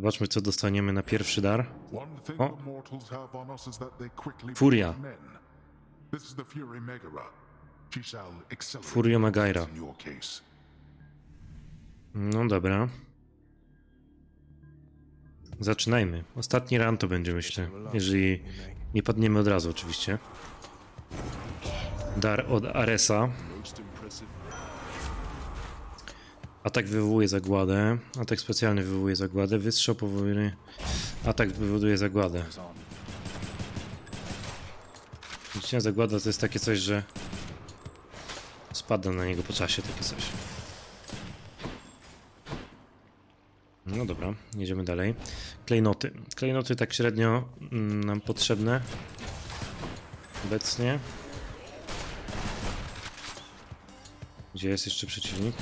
Zobaczmy, co dostaniemy na pierwszy dar. Quickly Furia. Furia case. No dobra. Zaczynajmy. Ostatni run to będzie, myślę. Jeżeli nie padniemy od razu, oczywiście. Dar od Aresa. Atak wywołuje zagładę. Atak specjalny wywołuje zagładę. Wystrzał powolny. Atak wywołuje zagładę. Widzicie, zagłada to jest takie coś, że spada na niego po czasie, takie coś. No dobra, jedziemy dalej. Klejnoty. Klejnoty tak średnio mm, nam potrzebne. Obecnie. Gdzie jest jeszcze przeciwnik?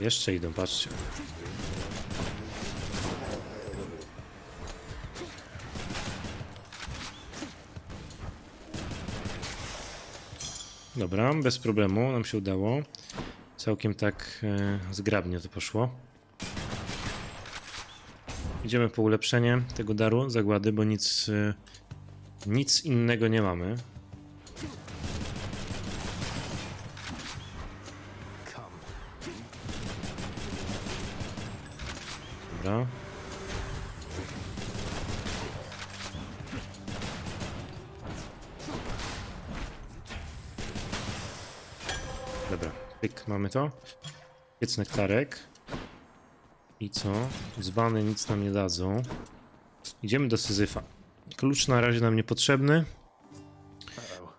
Jeszcze idą, patrzcie. Dobra, bez problemu nam się udało. Całkiem tak e, zgrabnie to poszło. Idziemy po ulepszenie tego daru zagłady, bo nic, e, nic innego nie mamy. Dobra. Dobra, pyk, mamy to. Piec nektarek. I co? Dzbany nic nam nie dadzą. Idziemy do Syzyfa. Klucz na razie nam niepotrzebny.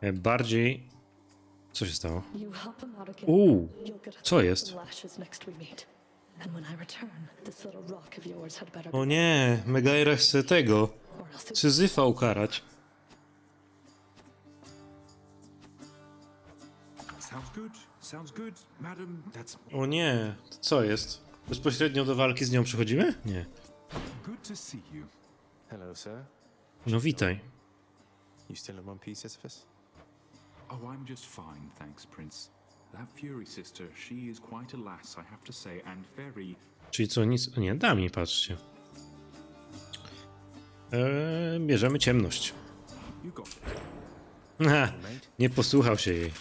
E, Bardziej... Co się stało? Uuu, co jest? O nie, Megaira chce tego. Syzyfa ukarać. O nie, to co jest? Bezpośrednio do walki z nią przechodzimy? Nie. No witaj. You still in one piece, Sisyphus? Oh, I'm just fine, thanks, Prince. That Fury sister, she is quite a lass, I have to say, and very. Czyli co, nic... Nie, da mi, patrzcie. Eee, bierzemy ciemność. You got it. Ha, nie posłuchał się jej.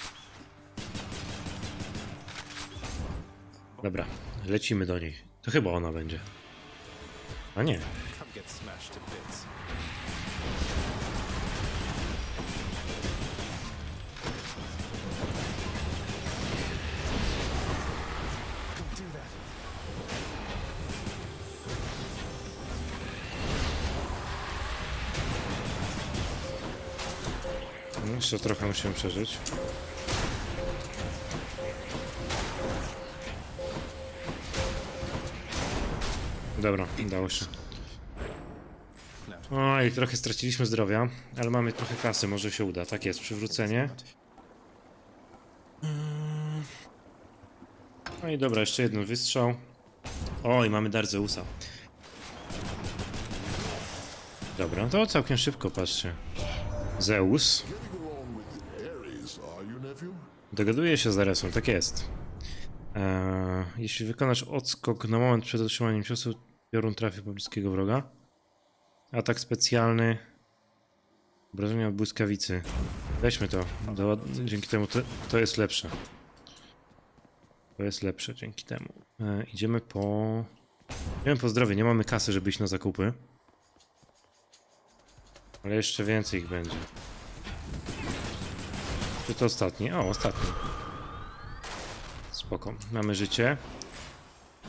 Dobra, lecimy do niej. To chyba ona będzie. A nie. Come get smashed to bits. Jeszcze trochę musimy przeżyć. Dobra, udało się. Oj, trochę straciliśmy zdrowia, ale mamy trochę kasy, może się uda. Tak jest, przywrócenie. Mm. No i dobra, jeszcze jeden wystrzał. Oj, mamy dar Zeusa. Dobra, to całkiem szybko, patrzcie. Zeus. Nephew? Dogaduję się z Aresą, tak jest. Eee, jeśli wykonasz odskok na moment przed otrzymaniem ciosu, piorun trafi pobliskiego wroga. Atak specjalny. Obrażenia od błyskawicy. Weźmy to. Do, dzięki temu to, jest lepsze. To jest lepsze dzięki temu. Eee, idziemy po... Idziemy po zdrowie. Nie mamy kasy, żeby iść na zakupy. Ale jeszcze więcej ich będzie. Czy to ostatni? O, ostatni. Spoko. Mamy życie.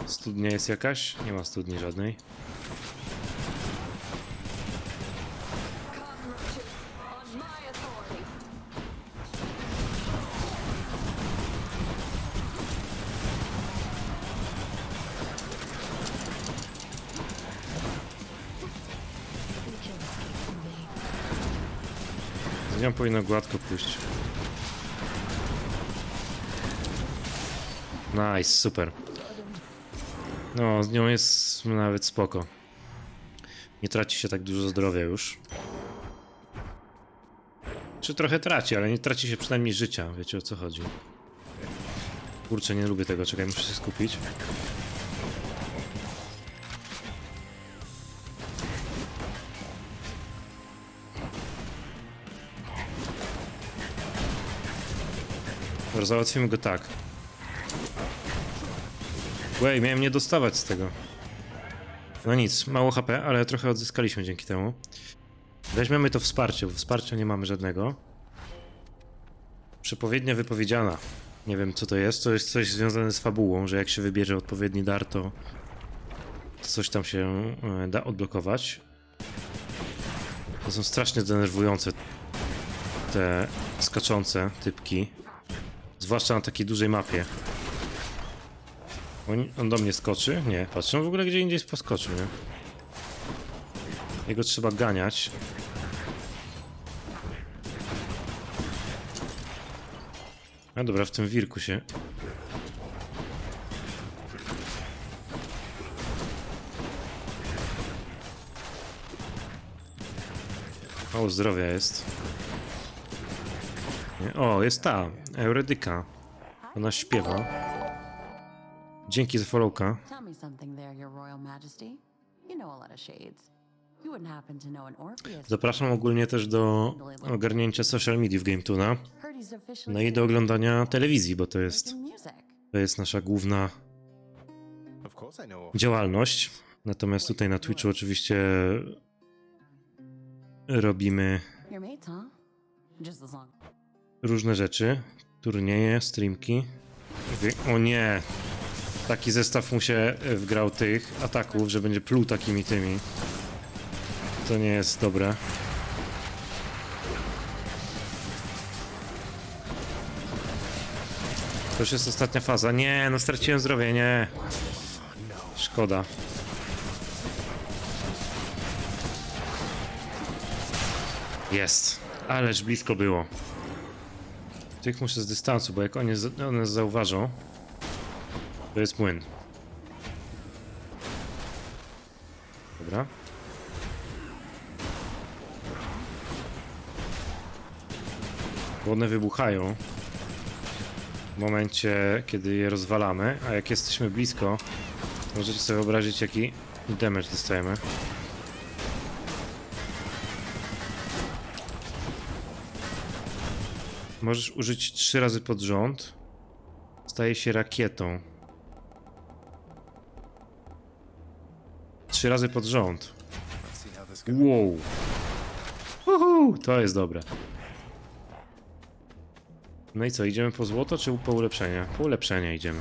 Studnia jest jakaś? Nie ma studni żadnej. Z nią powinno gładko pójść. Nice, super. No, z nią jest nawet spoko. Nie traci się tak dużo zdrowia już. Czy trochę traci, ale nie traci się przynajmniej życia, wiecie o co chodzi. Kurczę, nie lubię tego, czekaj, muszę się skupić. Dobra, załatwimy go tak. Łej, miałem nie dostawać z tego. No nic, mało HP, ale trochę odzyskaliśmy dzięki temu. Weźmiemy to wsparcie, bo wsparcia nie mamy żadnego. Przepowiednia wypowiedziana. Nie wiem co to jest, to jest coś związane z fabułą, że jak się wybierze odpowiedni dar, to coś tam się e, da odblokować. To są strasznie denerwujące te skaczące typki. Zwłaszcza na takiej dużej mapie. On, on do mnie skoczy? Nie, patrzę on w ogóle gdzie indziej poskoczył, nie? Jego trzeba ganiać. A dobra, w tym wirku się. Mało zdrowia jest. Nie? O, jest ta, Eurydyka. Ona śpiewa. Dzięki za followka. Tell me something there, Your Royal Majesty. You know a lot of shades. You wouldn't happen to know an Orpheus. Zapraszam ogólnie też do ogarnięcia social media w GameTuna. No i do oglądania telewizji, bo to jest, to jest nasza główna działalność. Natomiast tutaj na Twitchu oczywiście robimy różne rzeczy. Turnieje, streamki. O nie! Taki zestaw mu się wgrał tych ataków, że będzie pluł takimi tymi. To nie jest dobre. To już jest ostatnia faza. Nie, no straciłem zdrowie, nie. Szkoda. Jest. Ależ blisko było. Tych muszę z dystansu, bo jak oni z- one zauważą, to jest młyn. Dobra. One wybuchają w momencie, kiedy je rozwalamy, a jak jesteśmy blisko, możecie sobie wyobrazić, jaki damage dostajemy. Możesz użyć trzy razy pod rząd. Staje się rakietą. Trzy razy pod rząd. Wow. Uhu, to jest dobre. No i co, idziemy po złoto czy po ulepszenie? Po ulepszenie idziemy.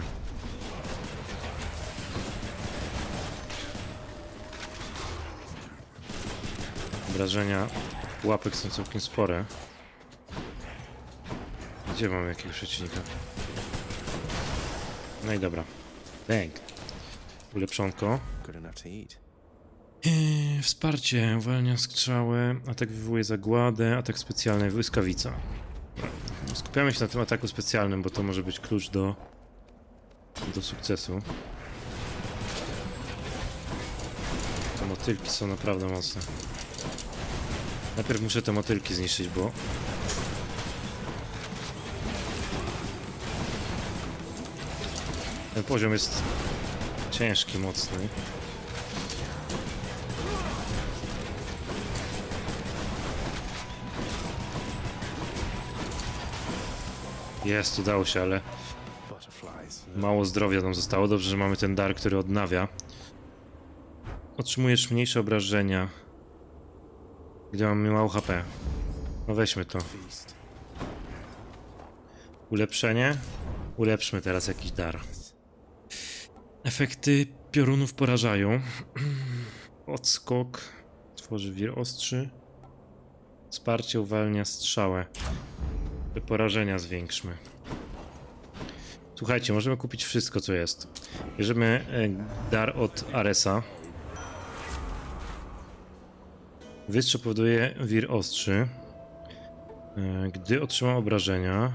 Obrażenia łapek są całkiem spore. Gdzie mamy jakiegoś przeciwnika? No i dobra. Bang. Ulepszonko. Good enough to eat. Wsparcie, uwalnia strzałę, atak wywołuje zagładę, atak specjalny, błyskawica. Skupiamy się na tym ataku specjalnym, bo to może być klucz do, do sukcesu. Te motylki są naprawdę mocne. Najpierw muszę te motylki zniszczyć, bo... Ten poziom jest ciężki, mocny. Jest, udało się, ale mało zdrowia nam zostało. Dobrze, że mamy ten dar, który odnawia. Otrzymujesz mniejsze obrażenia. Gdzie mamy mało HP. No weźmy to. Ulepszenie. Ulepszmy teraz jakiś dar. Efekty piorunów porażają. Odskok. Tworzy wir ostrzy. Wsparcie uwalnia strzałę. Porażenia zwiększmy. Słuchajcie, możemy kupić wszystko, co jest. Bierzemy e, dar od Aresa. Wystrze powoduje wir ostrzy. E, Gdy otrzymam obrażenia,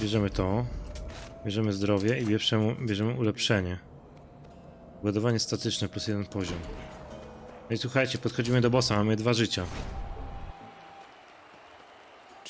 bierzemy to. Bierzemy zdrowie i bierzemy, bierzemy ulepszenie. Ładowanie statyczne plus jeden poziom. No i słuchajcie, podchodzimy do bossa, mamy dwa życia.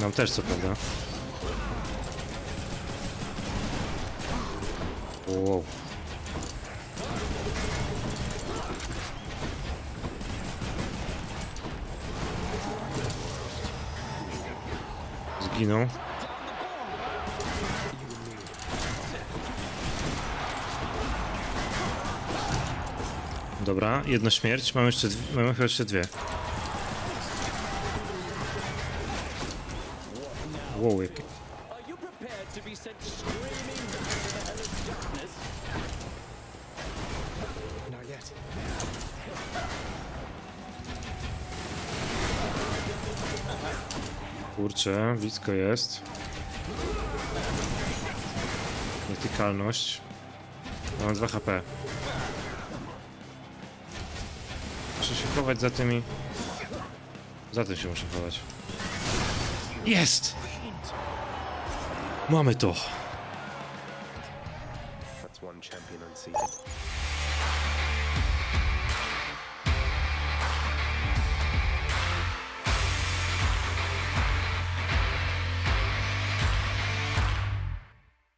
Nam też co prawda. Wow. Zginął. Dobra, jedna śmierć. Mamy jeszcze, mamy jeszcze dwie. Yet. Kurczę, blisko jest. Nietykalność. Mam 2 HP. Muszę się chować za tymi... Za tym się muszę chować. Jest! Mamy to! That's one champion unseated.